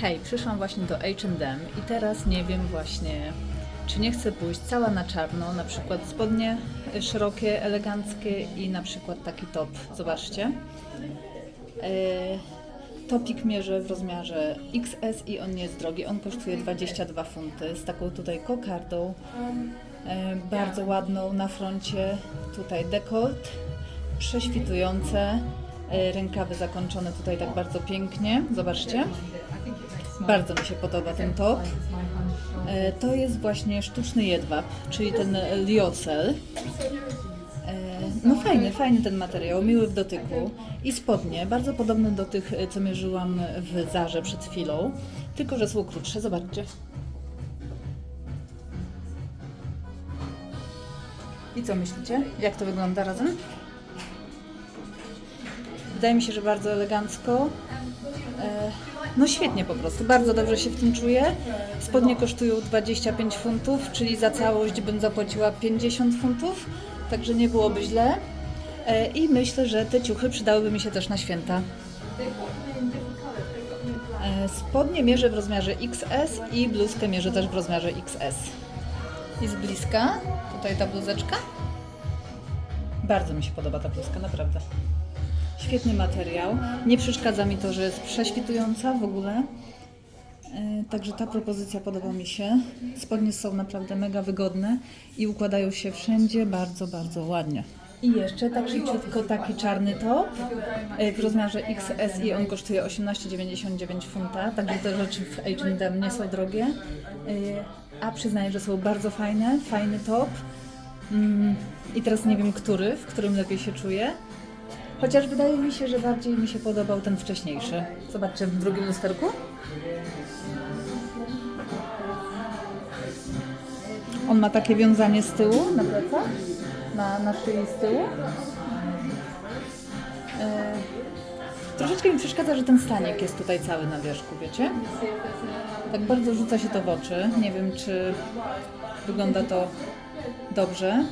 Hej, przyszłam właśnie do H&M i teraz nie wiem właśnie, czy nie chcę pójść cała na czarno, na przykład spodnie szerokie, eleganckie i na przykład taki top. Zobaczcie. E, Topik mierzę w rozmiarze XS i on nie jest drogi. On kosztuje 22 funty z taką tutaj kokardą. E, bardzo ładną na froncie. Tutaj dekolt, prześwitujące. e, Rękawy zakończone tutaj tak bardzo pięknie. Zobaczcie. Bardzo mi się podoba ten top. E, To jest właśnie sztuczny jedwab, czyli ten liocel. E, No fajny, fajny ten materiał, miły w dotyku. I spodnie, bardzo podobne do tych, e, co mierzyłam w Zarze przed chwilą, tylko że są krótsze, zobaczcie. I co myślicie? Jak to wygląda razem? Wydaje mi się, że bardzo elegancko. E, No świetnie po prostu, bardzo dobrze się w tym czuję. Spodnie kosztują 25 funtów, czyli za całość bym zapłaciła 50 funtów, także nie byłoby źle. E, I myślę, że te ciuchy przydałyby mi się też na święta. E, Spodnie mierzę w rozmiarze XS i bluzkę mierzę też w rozmiarze XS. Z bliska, tutaj ta bluzeczka. Bardzo mi się podoba ta bluzka, naprawdę. Świetny materiał. Nie przeszkadza mi to, że jest prześwitująca w ogóle. E, Także ta propozycja podoba mi się. Spodnie są naprawdę mega wygodne i układają się wszędzie bardzo, bardzo ładnie. I jeszcze tak szybciutko taki czarny top e, w rozmiarze XS i on kosztuje 18,99 funta. Także te rzeczy w H&M nie są drogie. E, A przyznaję, że są bardzo fajne. Fajny top. Mm, I teraz nie wiem, który, w którym lepiej się czuję. Chociaż wydaje mi się, że bardziej mi się podobał ten wcześniejszy. Zobaczcie w drugim lusterku. On ma takie wiązanie z tyłu na plecach, na, na szyi z tyłu. E, troszeczkę mi przeszkadza, że ten stanik jest tutaj cały na wierzchu, wiecie? Tak bardzo rzuca się to w oczy. Nie wiem, czy wygląda to dobrze.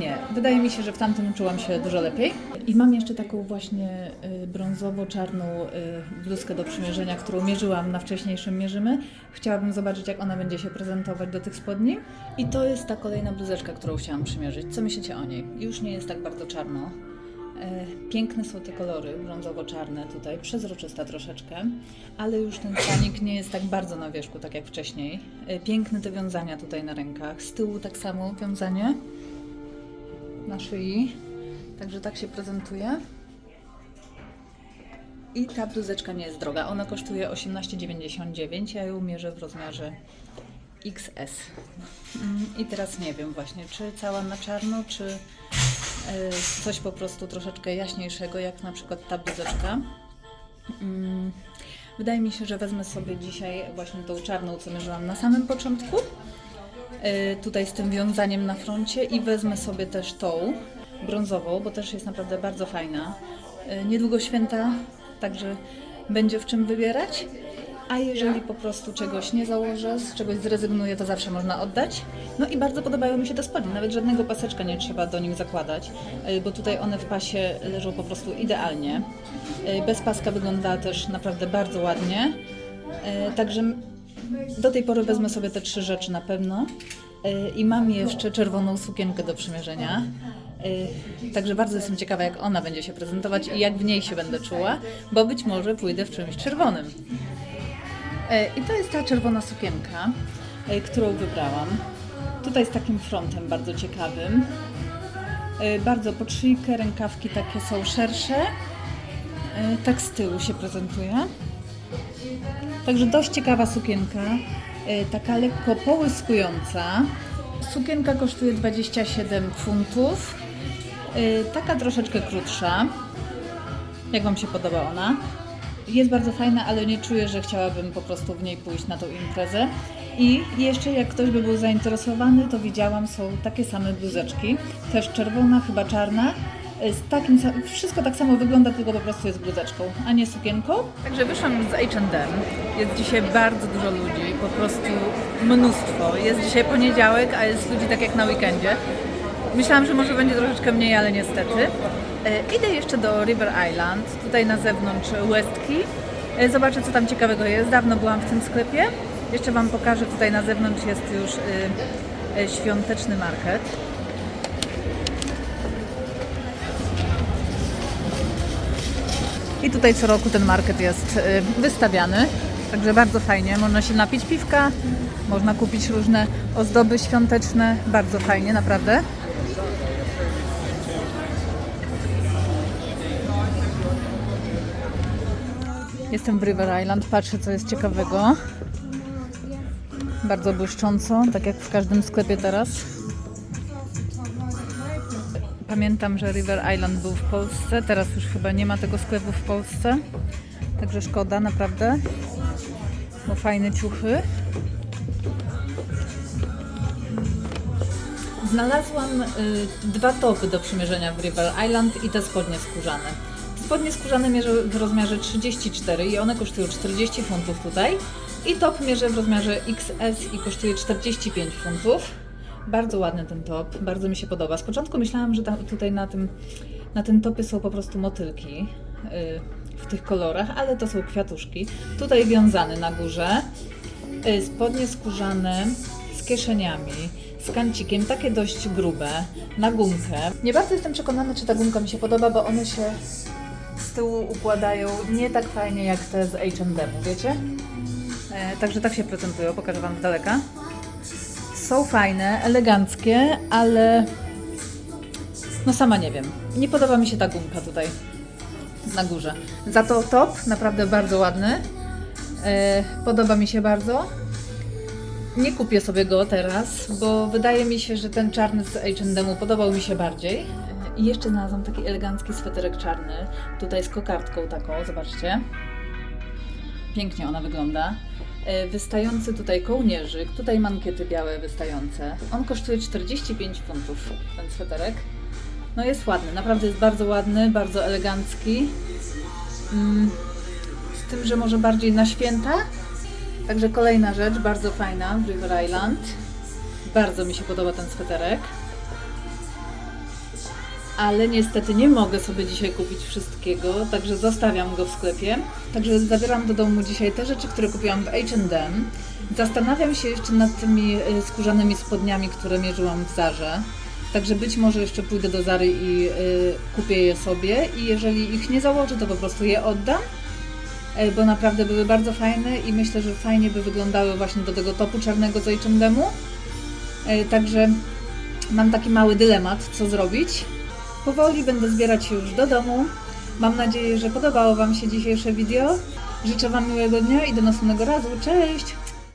Nie, wydaje mi się, że w tamtym czułam się dużo lepiej. I mam jeszcze taką właśnie y, brązowo-czarną y, bluzkę do przymierzenia, którą mierzyłam na wcześniejszym mierzymy. Chciałabym zobaczyć, jak ona będzie się prezentować do tych spodni. I to jest ta kolejna bluzeczka, którą chciałam przymierzyć. Co myślicie o niej? Już nie jest tak bardzo czarno. E, Piękne są te kolory, brązowo-czarne tutaj, przezroczysta troszeczkę, ale już ten stanik nie jest tak bardzo na wierzchu, tak jak wcześniej. E, Piękne te wiązania tutaj na rękach, z tyłu tak samo wiązanie na szyi, także tak się prezentuje. I ta bluzeczka nie jest droga, ona kosztuje 18,99, ja ją mierzę w rozmiarze XS. I teraz nie wiem właśnie, czy cała na czarno, czy e, coś po prostu troszeczkę jaśniejszego, jak na przykład ta bluzeczka. Mm, Wydaje mi się, że wezmę sobie dzisiaj właśnie tą czarną, co mierzyłam na samym początku. E, Tutaj z tym wiązaniem na froncie i wezmę sobie też tą brązową, bo też jest naprawdę bardzo fajna. E, Niedługo święta, także będzie w czym wybierać. A jeżeli po prostu czegoś nie założę, z czegoś zrezygnuję, to zawsze można oddać. No i bardzo podobają mi się te spodnie, nawet żadnego paseczka nie trzeba do nich zakładać, y, bo tutaj one w pasie leżą po prostu idealnie. Bez paska wygląda też naprawdę bardzo ładnie. Także do tej pory wezmę sobie te trzy rzeczy na pewno. Y, I mam jeszcze czerwoną sukienkę do przymierzenia. Y, Także bardzo jestem ciekawa, jak ona będzie się prezentować i jak w niej się będę czuła, bo być może pójdę w czymś czerwonym. E, I to jest ta czerwona sukienka, którą wybrałam. Tutaj z takim frontem bardzo ciekawym. Bardzo pod szyjkę, rękawki takie są szersze. Tak z tyłu się prezentuje. Także dość ciekawa sukienka, e, taka lekko połyskująca. Sukienka kosztuje 27 funtów. E, Taka troszeczkę krótsza. Jak Wam się podoba ona? Jest bardzo fajna, ale nie czuję, że chciałabym po prostu w niej pójść na tą imprezę. I jeszcze jak ktoś by był zainteresowany, to widziałam, są takie same bluzeczki. Też czerwona, chyba czarna. Takim, wszystko tak samo wygląda, tylko po prostu jest bluzeczką, a nie sukienką. Także wyszłam z H&M. Jest dzisiaj bardzo dużo ludzi, po prostu mnóstwo. Jest dzisiaj poniedziałek, a jest ludzi tak jak na weekendzie. Myślałam, że może będzie troszeczkę mniej, ale niestety. E, Idę jeszcze do River Island, tutaj na zewnątrz Westki. E, Zobaczę, co tam ciekawego jest. Dawno byłam w tym sklepie. Jeszcze Wam pokażę. Tutaj na zewnątrz jest już y, y, świąteczny market. I tutaj co roku ten market jest y, wystawiany. Także bardzo fajnie. Można się napić piwka, można kupić różne ozdoby świąteczne. Bardzo fajnie, naprawdę. Jestem w River Island, patrzę co jest ciekawego. Bardzo błyszcząco, tak jak w każdym sklepie teraz. Pamiętam, że River Island był w Polsce, teraz już chyba nie ma tego sklepu w Polsce. Także szkoda, naprawdę. Bo fajne ciuchy. Znalazłam y, dwa topy do przymierzenia w River Island i te spodnie skórzane. Spodnie skórzane mierzę w rozmiarze 34 i one kosztują 40 funtów tutaj. I top mierzę w rozmiarze XS i kosztuje 45 funtów. Bardzo ładny ten top, bardzo mi się podoba. Z początku myślałam, że tam, tutaj na tym, na tym topie są po prostu motylki y, w tych kolorach, ale to są kwiatuszki. Tutaj wiązany na górze. Y, spodnie skórzane z kieszeniami, z kancikiem, takie dość grube, na gumkę. Nie bardzo jestem przekonana, czy ta gumka mi się podoba, bo one się z tyłu układają nie tak fajnie jak te z H&M, wiecie? E, także tak się prezentują, pokażę Wam z daleka. Są fajne, eleganckie, ale no sama nie wiem. Nie podoba mi się ta gumka tutaj na górze. Za to top, naprawdę bardzo ładny. E, podoba mi się bardzo. Nie kupię sobie go teraz, bo wydaje mi się, że ten czarny z H&M podobał mi się bardziej. I jeszcze znalazłam taki elegancki sweterek czarny, tutaj z kokardką taką, zobaczcie. Pięknie ona wygląda. E, Wystający tutaj kołnierzyk, tutaj mankiety białe wystające. On kosztuje 45 funtów, ten sweterek. No jest ładny, naprawdę jest bardzo ładny, bardzo elegancki. Mm, z tym, że może bardziej na święta. Także kolejna rzecz, bardzo fajna River Island. Bardzo mi się podoba ten sweterek. Ale niestety nie mogę sobie dzisiaj kupić wszystkiego, także zostawiam go w sklepie. Także zabieram do domu dzisiaj te rzeczy, które kupiłam w H&M. Zastanawiam się jeszcze nad tymi y, skórzanymi spodniami, które mierzyłam w Zarze. Także być może jeszcze pójdę do Zary i y, kupię je sobie i jeżeli ich nie założę, to po prostu je oddam e, bo naprawdę były bardzo fajne i myślę, że fajnie by wyglądały właśnie do tego topu czarnego z H&M-u. E, Także mam taki mały dylemat, co zrobić. Powoli będę zbierać się już do domu. Mam nadzieję, że podobało Wam się dzisiejsze wideo. Życzę Wam miłego dnia i do następnego razu. Cześć!